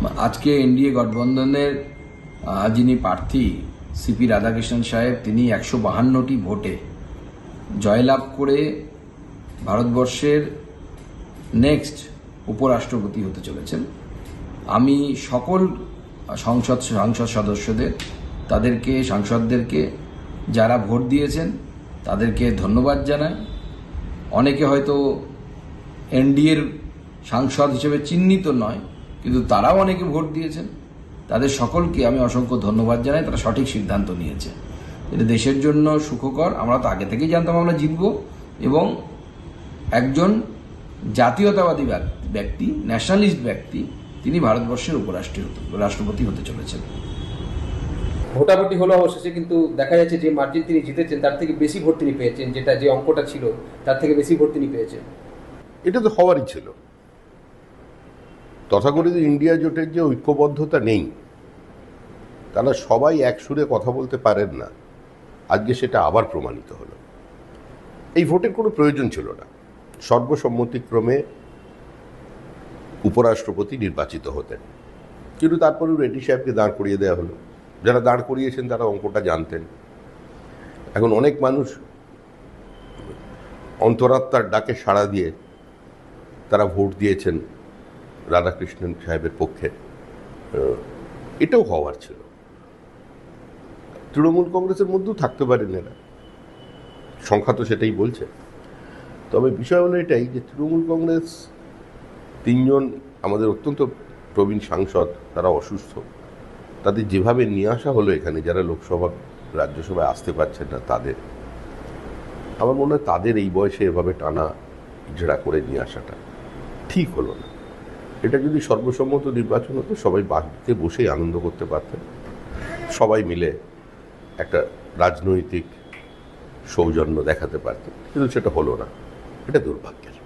আজকে এনডিএ গঠবন্ধনের যিনি প্রার্থী, সিপি রাধাকৃষ্ণন সাহেব, তিনি একশো বাহান্নটি ভোটে জয়লাভ করে ভারতবর্ষের নেক্সট উপরাষ্ট্রপতি হতে চলেছেন। আমি সকল সংসদ, সাংসদ সদস্যদের, তাদেরকে, সাংসদদেরকে যারা ভোট দিয়েছেন, তাদেরকে ধন্যবাদ জানাই। অনেকে হয়তো এনডিএর সাংসদ হিসেবে চিহ্নিত নয় কিন্তু তারাও অনেকে ভোট দিয়েছেন। তাদের সকলকে আমি অসংখ্য ধন্যবাদ জানাই তারা সঠিক সিদ্ধান্ত নিয়েছে। এটা দেশের জন্য সুখকর আমরা তো আগে থেকেই জানতাম আমরা জিতব। এবং একজন জাতীয়তাবাদী ব্যক- ব্যক্তি ন্যাশনালিস্ট ব্যক্তি তিনি ভারতবর্ষের উপরাষ্ট্রীয় রাষ্ট্রপতি হতে চলেছেন। ভোটাভুটি হলো অবশেষে কিন্তু দেখা যাচ্ছে যে মার্জিন তিনি জিতেছেন তার থেকে বেশি ভোট তিনি পেয়েছেন যেটা যে অঙ্কটা ছিল তার থেকে বেশি ভোট তিনি পেয়েছেন। এটা তো হওয়ারই ছিল। তথাকথিত ইন্ডিয়া জোটের যে ঐক্যবদ্ধতা নেই, তারা সবাই এক সুরে কথা বলতে পারেন না। আজকে সেটা আবার প্রমাণিত হলো। এই ভোটের কোনো প্রয়োজন ছিল না। সর্বসম্মতিক্রমে উপরাষ্ট্রপতি নির্বাচিত হতেন। কিন্তু তারপরেও রেড্ডি সাহেবকে দাঁড় করিয়ে দেওয়া হলো। যারা দাঁড় করিয়েছেন, তারা অঙ্কটা জানতেন। এখন অনেক মানুষ অন্তরাত্মার ডাকে সাড়া দিয়ে তারা ভোট দিয়েছেন। রাধাকৃষ্ণন সাহেবের পক্ষে এটাও হওয়ার ছিল। তৃণমূল কংগ্রেসের মধ্যেও থাকতে পারেন এরা। সংখ্যা তো সেটাই বলছে। তবে বিষয় হলো এটাই যে তৃণমূল কংগ্রেস তিনজন আমাদের অত্যন্ত প্রবীণ সাংসদ, তারা অসুস্থ। তাদের যেভাবে নিয়ে আসা হলো এখানে, যারা লোকসভা, রাজ্যসভায় আসতে পারছেন না তাদের, আমার মনে হয় তাদের এই বয়সে এভাবে টানা জেরা করে নিয়ে আসাটা ঠিক হলো না। এটা যদি সর্বসম্মত নির্বাচন হতো, সবাই বাড়িতে বসেই আনন্দ করতে পারতেন। সবাই মিলে একটা রাজনৈতিক সৌজন্য দেখাতে পারতেন। কিন্তু সেটা হলো না। এটা দুর্ভাগ্যের।